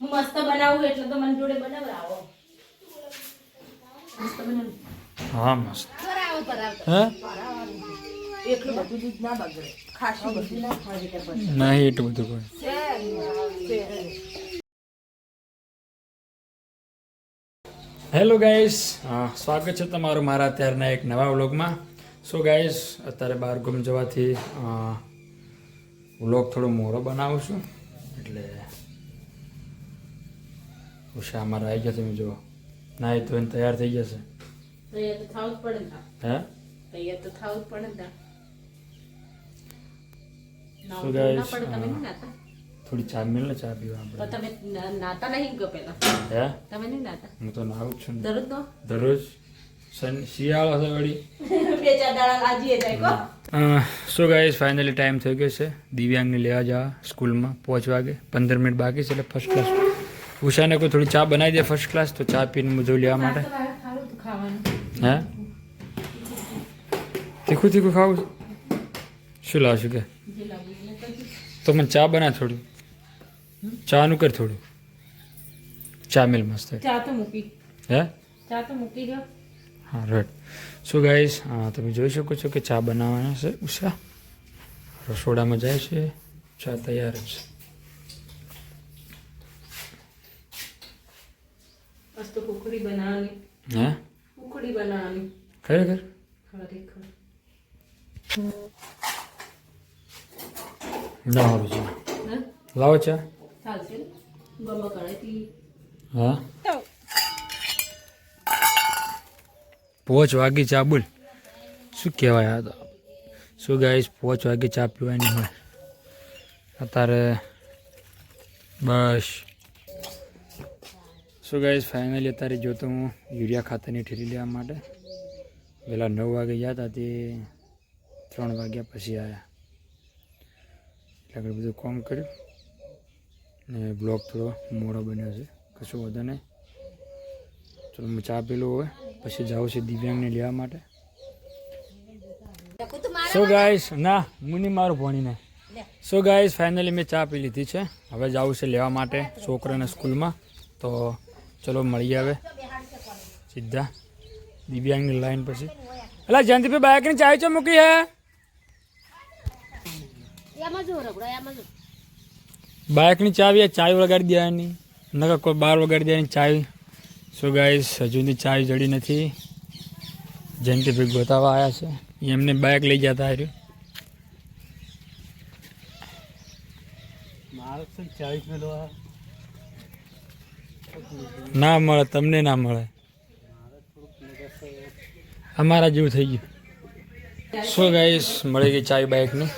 હું મસ્ત બનાવું એટલે તો મને જોડે બનાવરાવો મસ્ત બનાવ. હા મસ્ત. બરાબર બરાબર હે? એટલું બધું દૂધ ના બગડે. ખાસું બધું ના નહીં એટલું બધું કોઈ. હેલો ગાઈસ સ્વાગત છે તમારું મારા અત્યારના એક નવા વ્લોગમાં. સો ગાઈસ અત્યારે બહાર ગુમ જવાથી વ્લોગ થોડો મોડો બનાવું છું. એટલે ઉષા અમારા આવી ગયા તમે જુઓ નાહી ધોઈને તૈયાર થઈ જશે તૈયાર તો થવું જ પડે ને હે તૈયાર તો થવું જ પડે ને. નહીં નાતા થોડી ચા મિલ ને ચા પીવા આપણે તમે નાતા નહીં ગયો પેલા હે તમે નહીં નાતા હું તો નાવું છું દરરોજ નો દરરોજ સન શિયાળો છે વળી બે ચાર દાડા લાજીએ જાય કો સો ગાઈઝ ફાઇનલી ટાઈમ થઈ ગયો છે દિવ્યાંગને લેવા જવા સ્કૂલમાં પહોંચવા વાગે પંદર મિનિટ બાકી છે એટલે ફર્સ્ટ ક્લાસ ઉષાને કોઈ થોડી ચા બનાવી દે ફર્સ્ટ ક્લાસ તો ચા પીને મજો લેવા માટે. હે? તીખું તીખું ખાવું છે? શું લાવશું કે. તો મને ચા બના થોડું. ચાનું કર થોડું. ચા મિલ મસ્ત. ચા તો મૂકી. હે? ચા તો મૂકી દો. હા રાઈટ સો ગાઈઝ તમે જોઈ શકો છો કે ચા બનાવવાના છે ઉષા. રસોડામાં જાય છે. ચા તૈયાર જ છે મસ્ત કુકડી બનાવવાની હે કુકડી બનાવવાની ખરેખર ખરેખર ના સારું છે હે લાવો ચા ચાલશે ગમે કરેથી હા પોચ વાગી ચા બોલ શું કહેવાય આ તો શું ગાઈશ પોચ વાગે ચા પીવાની હોય અત્યારે બસ શું ગાઈશ ફાઇનલી અત્યારે જોતો હું યુરિયા ખાતરની ઠેલી લેવા માટે પહેલાં નવ વાગે ગયા હતા તે ત્રણ વાગ્યા પછી આવ્યા એટલે આગળ બધું કામ કર્યું ને બ્લોગ થોડો મોડો બન્યો છે કશું વધુ નહીં. ચલો હું ચા પીલું હોય પછી જાઉં છું દિવ્યાંગને લેવા માટે. સો ગાઈસ ના હું નહીં મારું ભણીને સો ગાઈસ ફાઇનલી મેં ચા પી લીધી છે. હવે જાઉં છે લેવા માટે છોકરાને સ્કૂલમાં. તો ચલો મળી આવે. સીધા. દિવ્યાંગ લાઈન પછી. એટલે જયંતિભાઈ બાયકની ચાવી ચો મૂકી હે? બાઇકની ચાવી ચાવી વગાડી દેવાની. નકર કોઈ બાર વગાડી દેવાની ચાવી. સો ગાઈસ હજુ સુધી ચાવી જડી નથી. જયંતિભાઈ ગોતાવા આવ્યા છે. એમને બાઇક લઈ જતા હાર્યું. ના મળે, તમને ના મળે. અમારા જેવું થઈ ગયું. સો ગાઈસ મળી ગઈ ચાવી બાઇકની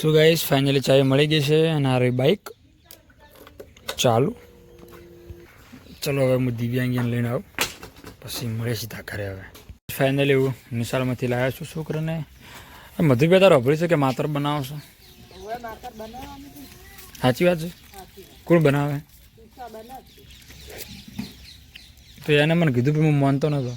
સો ગાઈસ ફાઇનલી ચાવી મળી ગઈ છે અને આ રહી બાઇક ચાલુ. ચલો હવે હું દિવ્યાંગીને લઈને આવું. પછી મળે સીધા ઘરે હવે. ફાઇનલી હું નિશાળમાંથી લાવ્યો છું છોકરાને. મધુભાઈ તારો અભરી છે કે માતર બનાવશો સાચી વાત છે? કોણ બનાવે? તો એને મને કીધું પણ હું માનતો નતો.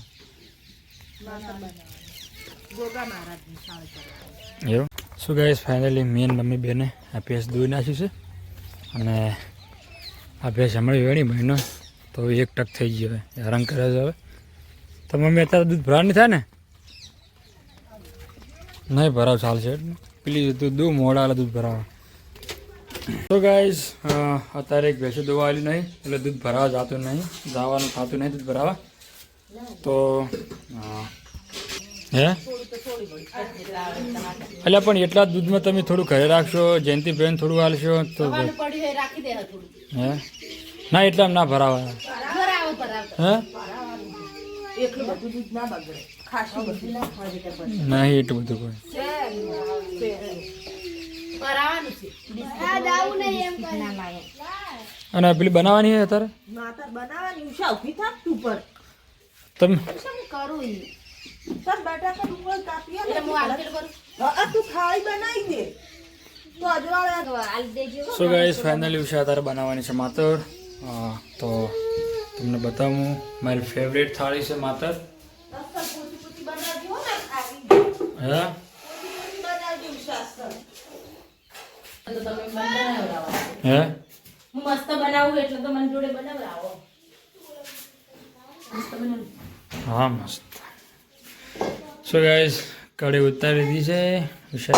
એવું? શું ગાઈસ ફાઇનલી મેન મમ્મી બેને આ ભેંસ દૂઈ નાખ્યું છે. અને આ ભેંસ હમણાં વેણી મહિનો, તો એક ટક થઈ ગયો હવે. હેરાન કરે છે હવે. તો મમ્મી અત્યારે દૂધ ભરા નહીં થાય ને? નહીં ભરાવ, ચાલશે. પેલી દૂધ દૂધ મોડા દૂધ ભરાવ. તો ગાઈઝ અત્યારે એક ભેંસો દવા આવેલી નહીં એટલે દૂધ ભરાવા જતું નહીં જવાનું થતું નહીં દૂધ ભરાવા. તો હે? એટલે પણ એટલા દૂધમાં તમે થોડું ઘરે રાખશો જયંતિબેન થોડું હાલશો તો હે? ના એટલા ના ભરાવા હે? નહીં એટલું બધું કોઈ કરાવવાનું છે ના લાય અને પેલી બનાવવાની છે અત્યારે? માતર બનાવવાની. ઉષા ઊભી થાક તું પર તમે શું કરું ઈ? તાર બટાકા ડુંગળ કાપીએ ને હું આલુ કરું. હા તું ખાઈ બનાવી દે. તો અજવાળે તો આલુ દેજો. સો ગાઈસ ફાઇનલી વિશે અત્યારે બનાવવાની છે માતર. તો તમને બતાવું મારી ફેવરેટ થાળી છે માતર. પોતી પોતી બનાવજો હો ને ખાવી હે? મસ્ત બનાવું એટલે તો મને જોડે બનાવડાવો. હા મસ્ત. સો ગાઈઝ કઢી ઉતારી દીધી છે.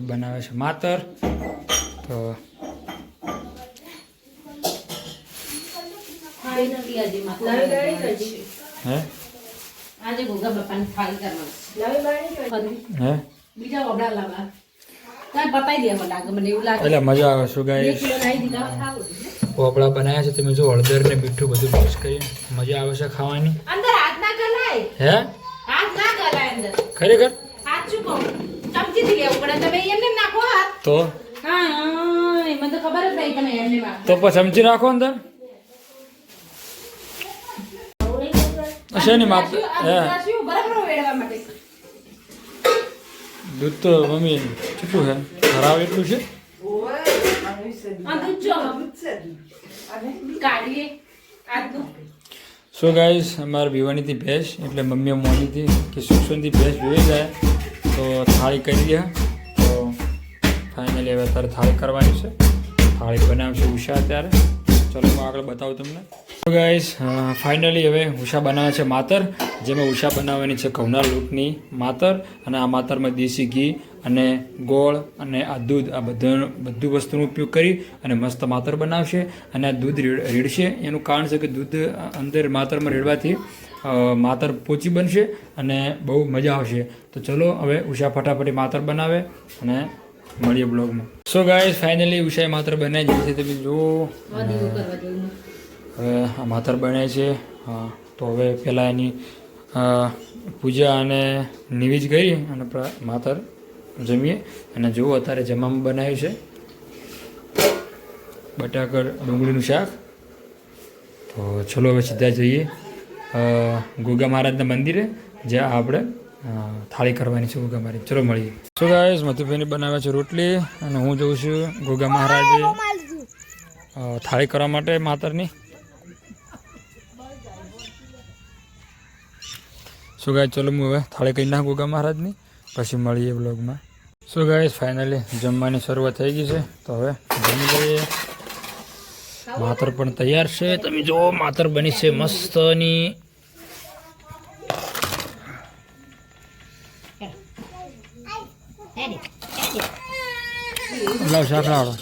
બનાવે છે માતર. તો હે? આજે ગોગા બાપાની થાળી કરવાનું નવી ગાડી કરજી હે? બીજા વગડા લાવવા એટલે મજા આવે શું ખાવું પોપડા બનાવ્યા છે તમે જો હળદર ને મીઠું બધું મિક્સ કરી. મજા આવે છે ખાવાની? અંદર હાથ ના ગલાય. હે? હાથ ના ગલાય અંદર. ખરેખર? તો? હા હા, મને તો ખબર જ નહીં તમે એમને એમ તો પછી સમજી રાખો અંદર? શેની માપ? હે? દૂધ તો મમ્મી કેટલું છે? ખરાબ એટલું છે? સો ગાઈસ અમારે ભીવાનીથી ભેંસ, એટલે મમ્મીએ મોનીથી કે સુખસુનથી ભેંસ જોઈ જાય, તો થાળી કરી દે. તો ફાઇનલી હવે અત્યારે થાળી કરવાની છે. થાળી બનાવશે ઉષા અત્યારે. ચલો, હું આગળ બતાવું તમને. તો ગાઈસ ફાઇનલી હવે ઉષા બનાવે છે માતર, જેમાં ઉષા બનાવવાની છે ઘઉંના લોટની માતર, અને આ માતરમાં દેશી ઘી અને ગોળ અને આ દૂધ આ બધા બધું વસ્તુનો ઉપયોગ કરી અને મસ્ત માતર બનાવશે અને આ દૂધ રેડ- રેડશે. એનું કારણ છે કે દૂધ અંદર માતરમાં રેડવાથી માતર પોચી બનશે અને બહુ મજા આવશે. તો ચલો હવે ઉષા ફટાફટી માતર બનાવે અને મળીએ બ્લોગમાં. સો ગાઈઝ ફાઇનલી ઉષાએ માતર બનાવી દીધી છે. તમે જુઓ. હવે આ માતર બને છે. હા તો હવે પહેલાં એની પૂજા અને નિવેજ કરી અને માતર જમીએ. અને જુઓ અત્યારે જમવામાં બનાવ્યું છે. બટાકર, ડુંગળીનું શાક. તો ચલો હવે સીધા જઈએ. ગોગા મહારાજના મંદિરે, જ્યાં આપણે થાળી કરવાની છે ગોગા મહારાજ. ચલો મળીએ. શું ગાઈસ મધુભાઈને બનાવે છે રોટલી, અને હું જોઉં છું ગોગા મહારાજે થાળી કરવા માટે માતરની. શું ગાય ચલો હું હવે થાળી કરી નાખું ગોગા મહારાજની. પછી મળીએ બ્લોગમાં શું ગાય ફાઇનલી જમવાની શરૂઆત થઈ ગઈ છે. તો હવે જમી લઈએ. માતર પણ તૈયાર છે. તમે જુઓ માતર બની છે મસ્તની. લાવ શાક લાવો.